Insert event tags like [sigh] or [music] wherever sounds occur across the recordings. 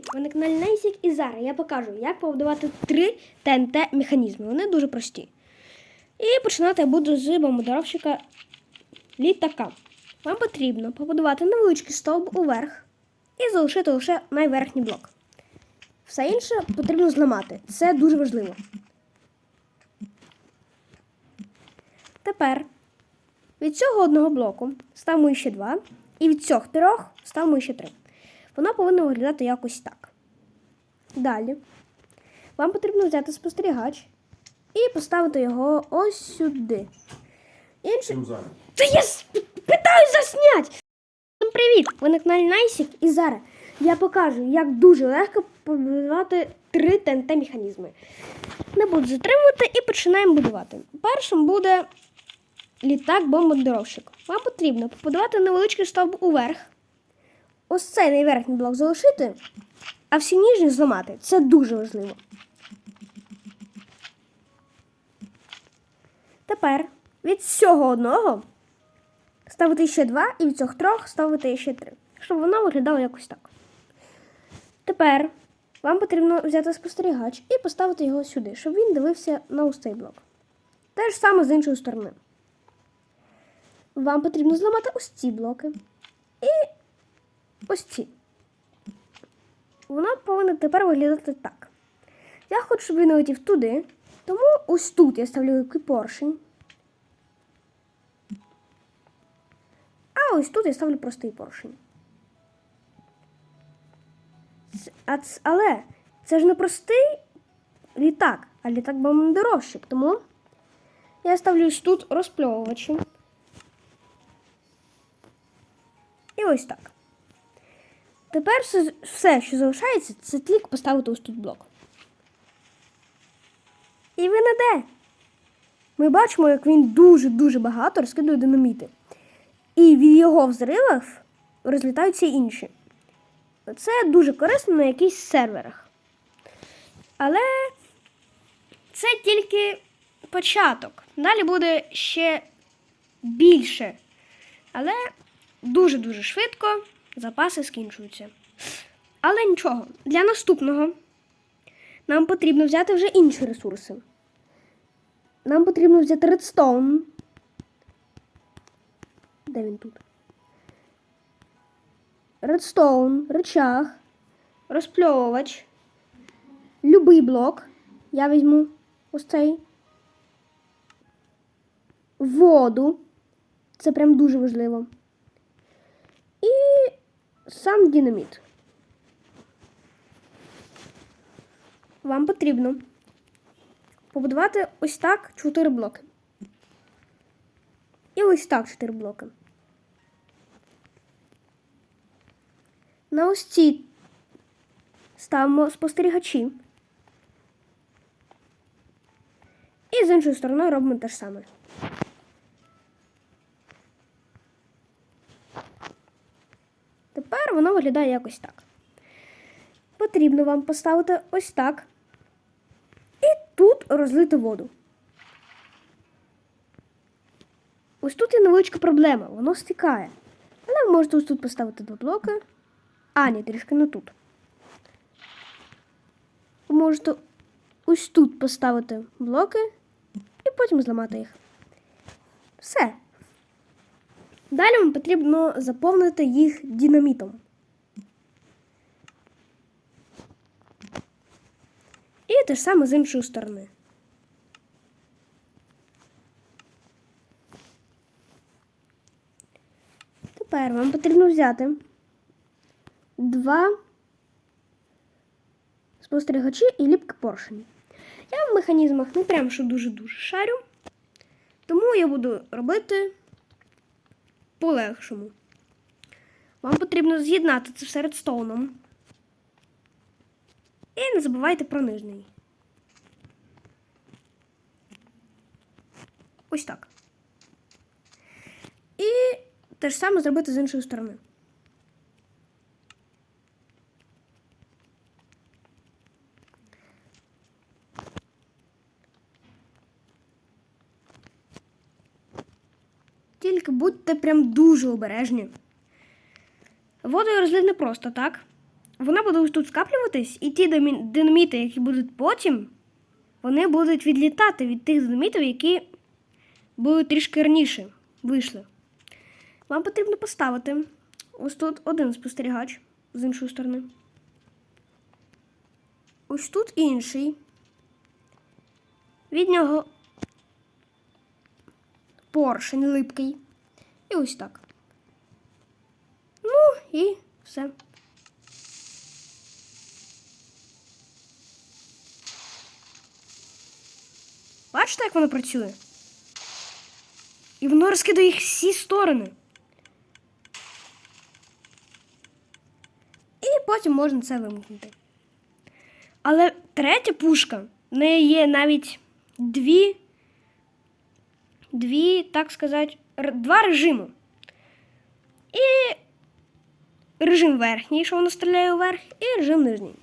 привіт! Ви на каналі Найсік і зараз я покажу, як побудувати три ТНТ механізми. Вони дуже прості. І починати я буду з бомбардировщика літака. Вам потрібно побудувати невеличкий стовп уверх і залишити лише найверхній блок. Все інше потрібно зламати. Це дуже важливо. Тепер від цього одного блоку ставимо ще два, і від цього трьох ставимо ще три. Воно повинно виглядати якось так. Далі вам потрібно взяти спостерігач і поставити його ось сюди. Інший... Та я питаю заснять! Всім привіт! Ви на каналі Найсік і зараз я покажу, як дуже легко побудувати три ТНТ механізми. Не буду затримувати і починаємо будувати. Першим буде літак-бомбардировщик. Вам потрібно побудувати невеличкий стовп уверх. Ось цей найверхній блок залишити, а всі ніжні зламати. Це дуже важливо. Тепер від цього одного ставити ще два, і від цих трьох ставити ще три, щоб воно виглядало якось так. Тепер вам потрібно взяти спостерігач і поставити його сюди, щоб він дивився на ось цей блок. Те ж саме з іншої сторони. Вам потрібно зламати ось ці блоки. І ось ці. Воно повинно тепер виглядати так. Я хочу, щоб він летів туди, тому ось тут я ставлю великий поршень. А ось тут я ставлю простий поршень. Але це ж не простий літак, а літак бомбардировщик. Тому я ставлю ось тут розпльовувачі. І ось так. Тепер все, що залишається, це тільки поставити ось тут блок. І він іде. Ми бачимо, як він дуже-дуже багато розкидує динаміти. І від його взривів розлітаються інші. Це дуже корисно на якихось серверах. Але це тільки початок. Далі буде ще більше. Але дуже-дуже швидко запаси скінчуються. Але нічого, для наступного нам потрібно взяти вже інші ресурси. Нам потрібно взяти редстоун. Де він тут? Редстоун, речах, розпльовувач, любий блок. Я візьму ось цей. Воду. Це прям дуже важливо. Сам динаміт. Вам потрібно побудувати ось так 4 блоки. І ось так 4 блоки. На ось ці ставимо спостерігачі. І з іншої сторони робимо те ж саме. Тепер воно виглядає якось так. Потрібно вам поставити ось так. І тут розлити воду. Ось тут є невеличка проблема, воно стікає. Але ви можете ось тут поставити два блоки. А, ні, трішки не тут. Ви можете ось тут поставити блоки і потім зламати їх. Все. Далі вам потрібно заповнити їх динамітом. І те ж саме з іншої сторони. Тепер вам потрібно взяти два спостерігачі і ліпки поршень. Я в механізмах не прям що дуже-дуже шарю, тому я буду робити полегшому. Вам потрібно з'єднати це все редстоуном. І не забувайте про нижній. Ось так. І те ж саме зробити з іншої сторони. Тільки будьте прям дуже обережні. Воду я розлив не просто так. вона буде ось тут скаплюватись, і ті динаміти, які будуть потім, вони будуть відлітати від тих динамітів, які були трішки раніше вийшли. Вам потрібно поставити ось тут один спостерігач з іншої сторони. Ось тут інший. Від нього поршень липкий. І ось так. Ну і все. Бачите, як воно працює? І воно розкидає їх всі сторони. І потім можна це вимкнути. Але третя пушка, в неї є навіть дві, дві, так сказати, два режими. І режим верхній, що воно стріляє вверх, і режим нижній.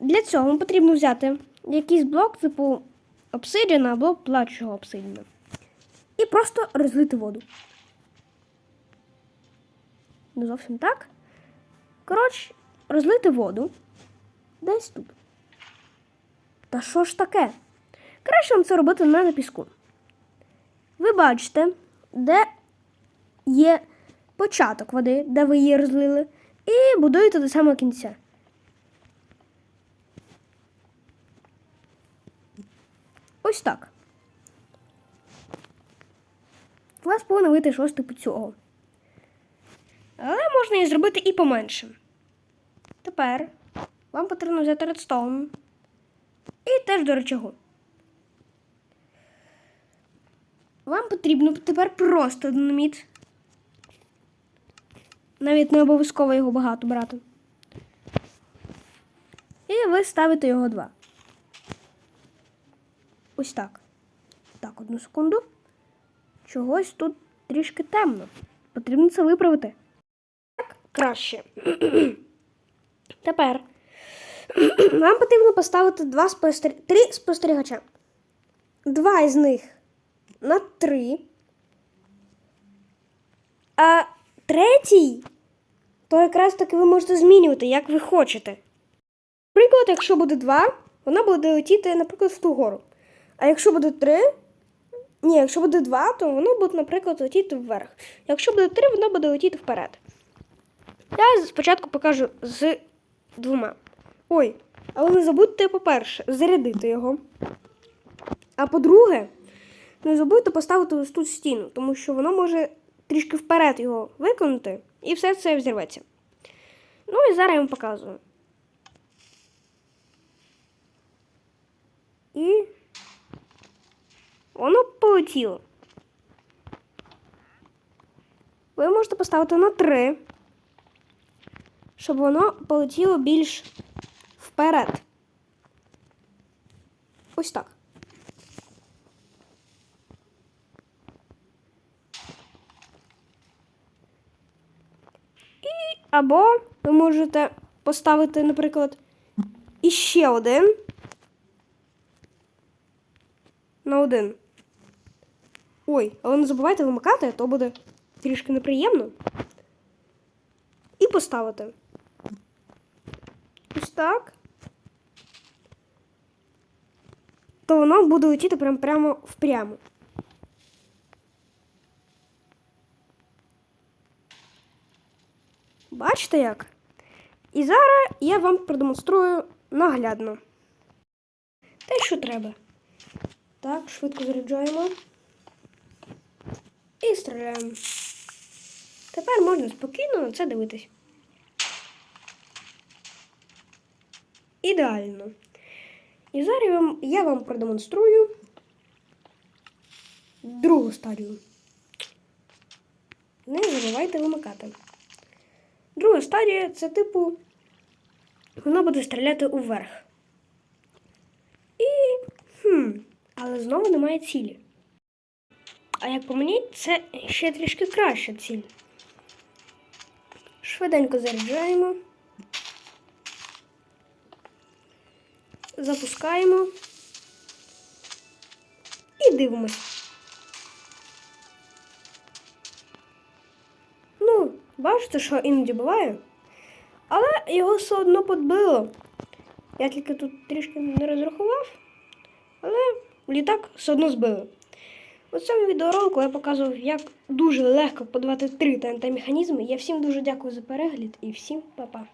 Для цього потрібно взяти якийсь блок, типу обсидіана або плачого обсидіана. І просто розлити воду. Не зовсім так. Коротше, розлити воду десь тут. Та що ж таке? Краще вам це робити не на піску. Ви бачите, де є початок води, де ви її розлили, і будуєте до самого кінця. Ось так. У вас повинно вийти щось типу цього. Але можна її зробити і поменше. Тепер вам потрібно взяти редстоун і теж до речого. Вам потрібно тепер просто динаміт. Навіть не обов'язково його багато брати. І ви ставите його два. Ось так. Так, одну секунду. Чогось тут трішки темно. Потрібно це виправити. Так, краще. [clears throat] Тепер [clears throat] вам потрібно поставити два спостер... три спостерігача. Два із них на три. А третій, то якраз таки ви можете змінювати, як ви хочете. Наприклад, якщо буде два, вона буде летіти, наприклад, в ту гору. А якщо буде три, ні, якщо буде два, то воно буде, наприклад, летіти вверх. Якщо буде три, воно буде летіти вперед. Я спочатку покажу з двома. Ой, але не забудьте, по-перше, зарядити його. А по-друге, не забудьте поставити ось тут стіну, тому що воно може трішки вперед його виконати, і все це взірветься. Ну і зараз я вам показую. І воно полетіло. Ви можете поставити на 3, щоб воно полетіло більш вперед. Ось так. І або ви можете поставити, наприклад, іще один на один. Ой, але не забувайте вимикати, а то буде трішки неприємно. І поставити. Ось так. То воно буде летіти прям прямо впрямо. Бачите як? І зараз я вам продемонструю наглядно. Те, що треба. Так, швидко заряджаємо. І стріляємо. Тепер можна спокійно на це дивитись. Ідеально. І зараз я вам, продемонструю другу стадію. Не забувайте вимикати. Друга стадія це типу, воно буде стріляти уверх. І. Хм, але знову немає цілі. А як по мені, це ще трішки краща ціль. Швиденько заряджаємо. Запускаємо. І дивимось. Ну, бачите, що іноді буває. Але його все одно подбило. Я тільки тут трішки не розрахував, але літак все одно збили. У цьому відеоролику я показував, як дуже легко подавати три ТНТ механізми. Я всім дуже дякую за перегляд і всім па-па.